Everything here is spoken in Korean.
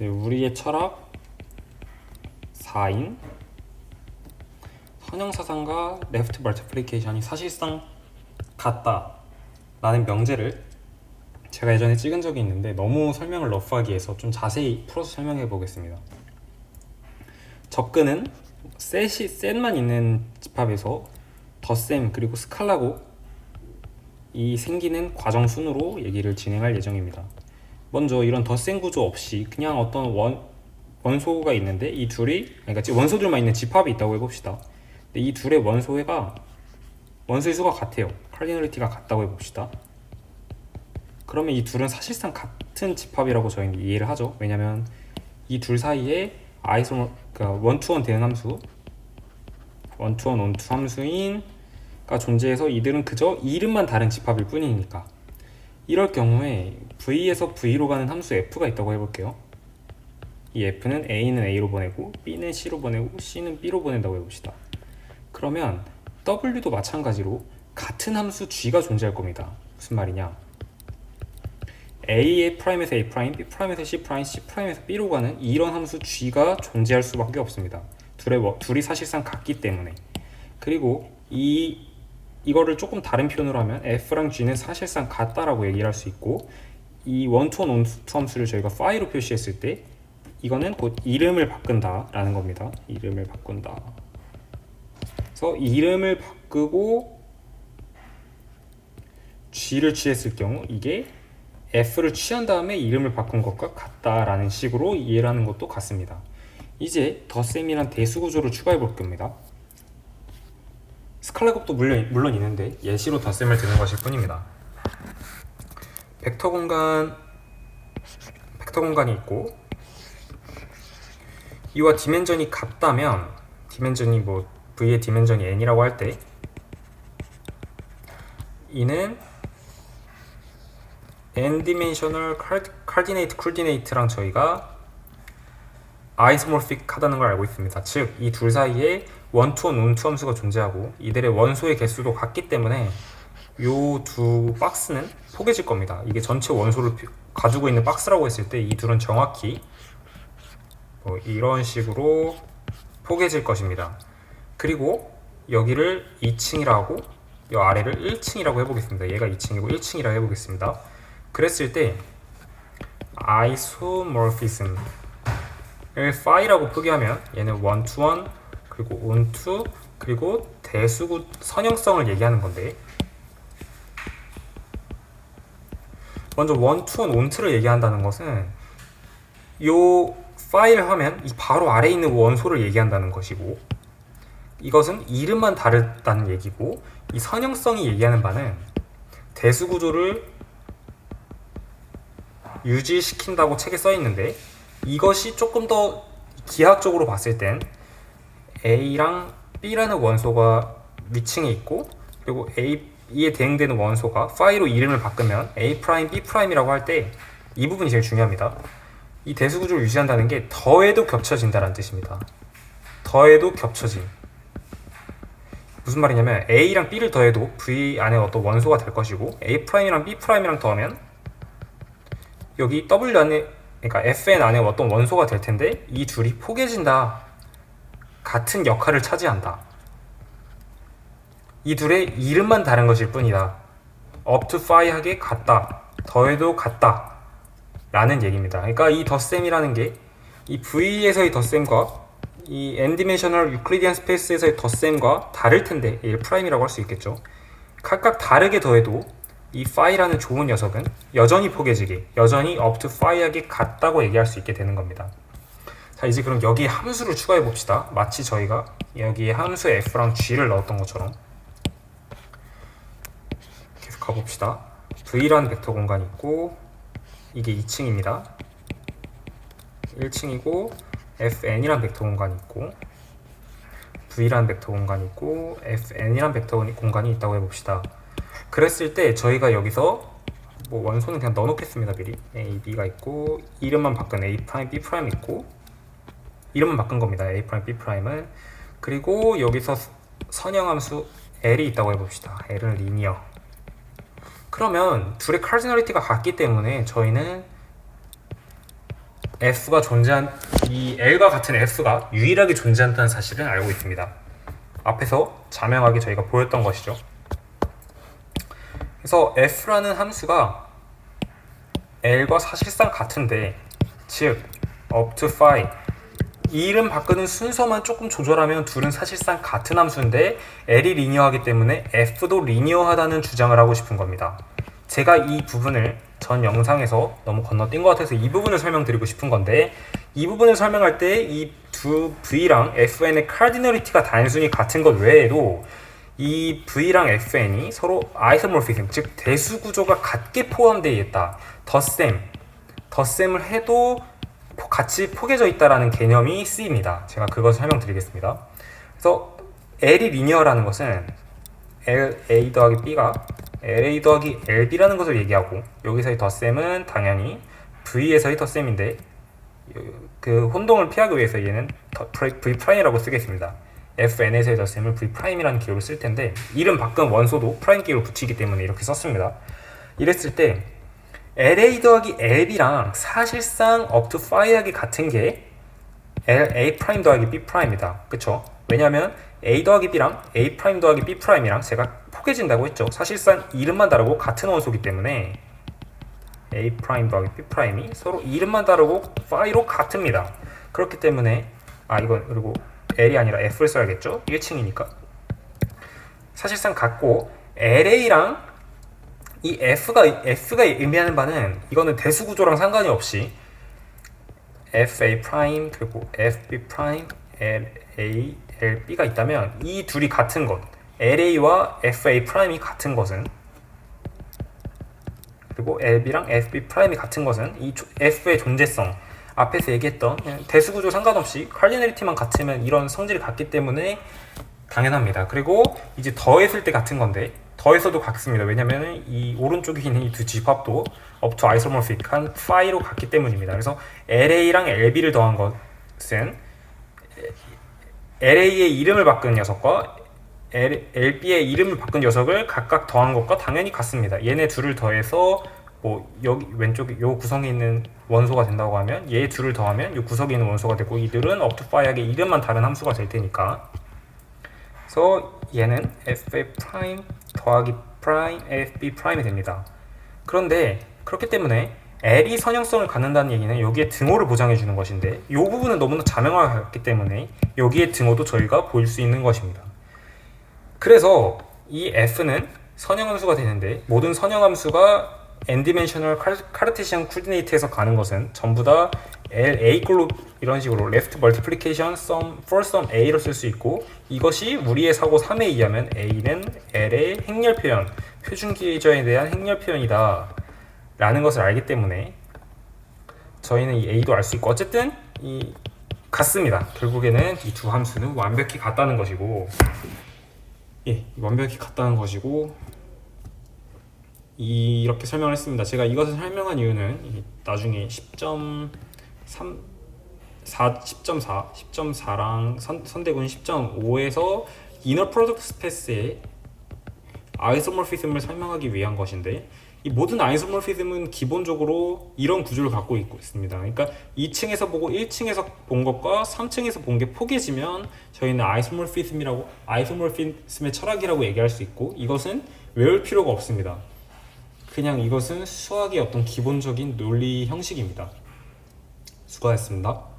네, 우리의 철학 4인 선형사상과 레프트 멀티플리케이션이 사실상 같다 라는 명제를 제가 예전에 찍은 적이 있는데 너무 설명을 러프하게 해서 좀 자세히 풀어서 설명해 보겠습니다. 접근은 셋이 셋만 있는 집합에서 덧셈 그리고 스칼라고 이 생기는 과정 순으로 얘기를 진행할 예정입니다. 먼저 이런 덧셈 구조 없이 그냥 어떤 원 원소가 있는데 이 둘이 그러니까 지- 원소들만 있는 집합이 있다고 해봅시다. 근데 이 둘의 원소회가 원소의 수가 같아요. 칼리너리티가 같다고 해봅시다. 그러면 이 둘은 사실상 같은 집합이라고 저희는 이해를 하죠. 왜냐면 이 둘 사이에 아이소모 그러니까 원투원 대응 함수 원투원 원투 함수인가 존재해서 이들은 그저 이름만 다른 집합일 뿐이니까 이럴 경우에 V에서 V로 가는 함수 F가 있다고 해볼게요. 이 F는 A는 A로 보내고 B는 C로 보내고 C는 B로 보낸다고 해봅시다. 그러면 W도 마찬가지로 같은 함수 G가 존재할 겁니다. 무슨 말이냐? A의 프라임에서 A 프라임, B 프라임에서 C 프라임, C 프라임에서 B로 가는 이런 함수 G가 존재할 수밖에 없습니다. 둘의 워- 둘이 사실상 같기 때문에. 그리고 이 이거를 조금 다른 표현으로 하면 F랑 G는 사실상 같다라고 얘기를 할 수 있고 이 원투 함수를 저희가 파이로 표시했을 때 이거는 곧 이름을 바꾼다 라는 겁니다. 이름을 바꾼다. 그래서 이름을 바꾸고 G를 취했을 경우 이게 F를 취한 다음에 이름을 바꾼 것과 같다라는 식으로 이해를 하는 것도 같습니다. 이제 덧셈이란 대수 구조를 추가해 볼 겁니다. 스칼라급도 물론, 물론 있는데 예시로 덧셈을 드는 것일 뿐입니다. 벡터 공간 벡터 공간이 있고 이와 디멘전이 같다면 디멘전이 뭐 v의 디멘전이 n이라고 할 때 이는 n 디멘셔널 카디네이트 쿨디네이트랑 저희가 아이소모픽하다는 걸 알고 있습니다. 즉 이 둘 사이에 원투원 원투 함수가 존재하고 이들의 원소의 개수도 같기 때문에 요 두 박스는 포개질 겁니다. 이게 전체 원소를 피- 가지고 있는 박스라고 했을 때 이 둘은 정확히 뭐 이런 식으로 포개질 것입니다. 그리고 여기를 2층이라고 이 아래를 1층이라고 해보겠습니다. 얘가 2층이고 1층이라고 해보겠습니다. 그랬을 때 아이소모피즘을 파이라고 표기하면 얘는 원투원 그리고 온투 그리고 대수구 선형성을 얘기하는 건데 먼저 원, 투, 원, 온투를 얘기한다는 것은 요 파일 화면 이 바로 아래에 있는 원소를 얘기한다는 것이고 이것은 이름만 다르다는 얘기고 이 선형성이 얘기하는 바는 대수 구조를 유지시킨다고 책에 써 있는데 이것이 조금 더 기하학적으로 봤을 땐 A랑 B라는 원소가 위층에 있고 그리고 A 이에 대응되는 원소가 파이로 이름을 바꾸면 A 프라임 B 프라임이라고 할 때 이 부분이 제일 중요합니다. 이 대수 구조를 유지한다는 게 더해도 겹쳐진다는 뜻입니다. 더해도 겹쳐짐. 무슨 말이냐면 A랑 B를 더해도 V 안에 어떤 원소가 될 것이고 A 프라임이랑 B 프라임이랑 더하면 여기 W 안에 그러니까 FN 안에 어떤 원소가 될 텐데 이 둘이 포개진다. 같은 역할을 차지한다. 이 둘의 이름만 다른 것일 뿐이다. up to five하게 같다. 더해도 같다. 라는 얘기입니다. 그러니까 이 덧셈이라는 게 이 V에서의 덧셈과 이 n 디멘셔널 유클리디안 스페이스에서의 덧셈과 다를 텐데 1'이라고 할 수 있겠죠. 각각 다르게 더해도 이 파이라는 좋은 녀석은 여전히 포개지게, 여전히 up to five하게 같다고 얘기할 수 있게 되는 겁니다. 자 이제 그럼 여기에 함수를 추가해 봅시다. 마치 저희가 여기에 함수 f랑 g를 넣었던 것처럼 가봅시다. v라는 벡터 공간이 있고 이게 2층입니다. 1층이고 fn이라는 벡터 공간이 있고 v라는 벡터 공간이 있고 fn이라는 벡터 공간이 있다고 해봅시다. 그랬을 때 저희가 여기서 뭐 원소는 그냥 넣어놓겠습니다 미리 a, b가 있고 이름만 바꾼 a b 프라임 있고 이름만 바꾼 겁니다 a 프라임, b 프라임은 그리고 여기서 선형함수 l이 있다고 해봅시다 l은 리니어 그러면 둘의 카지널리티가 같기 때문에 저희는 F가 존재한 이 L과 같은 F가 유일하게 존재한다는 사실은 알고 있습니다. 앞에서 자명하게 저희가 보였던 것이죠. 그래서 F라는 함수가 L과 사실상 같은데 즉 up to 5 이 이름 바꾸는 순서만 조금 조절하면 둘은 사실상 같은 함수인데 L이 리니어하기 때문에 F도 리니어하다는 주장을 하고 싶은 겁니다. 제가 이 부분을 전 영상에서 너무 건너뛴 것 같아서 이 부분을 설명드리고 싶은 건데 이 부분을 설명할 때 이 두 V랑 FN의 카디널리티가 단순히 같은 것 외에도 이 V랑 FN이 서로 아이소모피즘 즉 대수 구조가 같게 포함되어 있다. 덧셈 덧셈을 해도 포- 같이 포개져 있다라는 개념이 쓰입니다. 제가 그것을 설명드리겠습니다. 그래서 L이 리니어라는 것은 LA 더하기 B가 LA 더하기 LB라는 것을 얘기하고 여기서의 덧셈은 당연히 V에서의 덧셈인데 그 혼동을 피하기 위해서 얘는 더- V 프라임이라고 쓰겠습니다. FN에서의 덧셈을 V 프라임이라는 기호를 쓸 텐데 이름 바꾼 원소도 프라임 기호를 붙이기 때문에 이렇게 썼습니다. 이랬을 때 LA 더하기 LB랑 사실상 up to 5하기 같은 게 LA 프라임 더하기 B 프라임이다. 그쵸? 왜냐면 A 더하기 B랑 A 프라임 더하기 B 프라임이랑 제가 포개진다고 했죠. 사실상 이름만 다르고 같은 원소기 때문에 A 프라임 더하기 B 프라임이 서로 이름만 다르고 파이로 같습니다. 그렇기 때문에 아 이건 그리고 L이 아니라 F를 써야겠죠? 1층이니까 사실상 같고 LA랑 이 F가 F가 의미하는 바는 이거는 대수 구조랑 상관이 없이 FA 프라임 그리고 FB 프라임 LA LB가 있다면 이 둘이 같은 것 LA와 FA 프라임이 같은 것은 그리고 LB랑 FB 프라임이 같은 것은 이 조- F의 존재성 앞에서 얘기했던 대수 구조 상관없이 칼리너리티만 같으면 이런 성질이 같기 때문에 당연합니다. 그리고 이제 더했을 때 같은 건데 더해서도 같습니다. 왜냐면 이 오른쪽에 있는 이 두 집합도 to isomorphic한 파이로 같기 때문입니다. 그래서 LA랑 LB를 더한 것은 LA의 이름을 바꾼 녀석과 LB의 이름을 바꾼 녀석을 각각 더한 것과 당연히 같습니다. 얘네 둘을 더해서 뭐 여기 왼쪽에 요 구성에 있는 원소가 된다고 하면 얘 둘을 더하면 요 구석에 있는 원소가 되고 이들은 5하게 이름만 다른 함수가 될 테니까 그래서 얘는 FA 프라임 더하기 프라임 FB 프라임이 됩니다. 그런데 그렇기 때문에 L이 선형성을 갖는다는 얘기는 여기에 등호를 보장해 주는 것인데 이 부분은 너무나 자명하기 때문에 여기에 등호도 저희가 보일 수 있는 것입니다. 그래서 이 F는 선형함수가 되는데 모든 선형함수가 n-dimensional 카르테시안 코디네이트에서 가는 것은 전부 다 LA 꼴로 이런 식으로 left multiplication sum for sum A로 쓸 수 있고 이것이 우리의 사고 3에 의하면 A는 L의 행렬 표현, 표준 기저에 대한 행렬 표현이다 라는 것을 알기 때문에 저희는 이 A도 알 수 있고 어쨌든 이 같습니다. 결국에는 이 두 함수는 완벽히 같다는 것이고 예, 완벽히 같다는 것이고 이- 이렇게 설명을 했습니다. 제가 이것을 설명한 이유는 이 나중에 10.3 4, 10.4, 10.4랑 선, 선대군 10.5에서 이너 프로덕트 스페이스의 아이소모피즘을 설명하기 위한 것인데 이 모든 아이소모피즘은 기본적으로 이런 구조를 갖고 있고 있습니다. 그러니까 2층에서 보고 1층에서 본 것과 3층에서 본 게 포개지면 저희는 아이소모피즘이라고 아이소모피즘의 철학이라고 얘기할 수 있고 이것은 외울 필요가 없습니다. 그냥 이것은 수학의 어떤 기본적인 논리 형식입니다. 수고하셨습니다.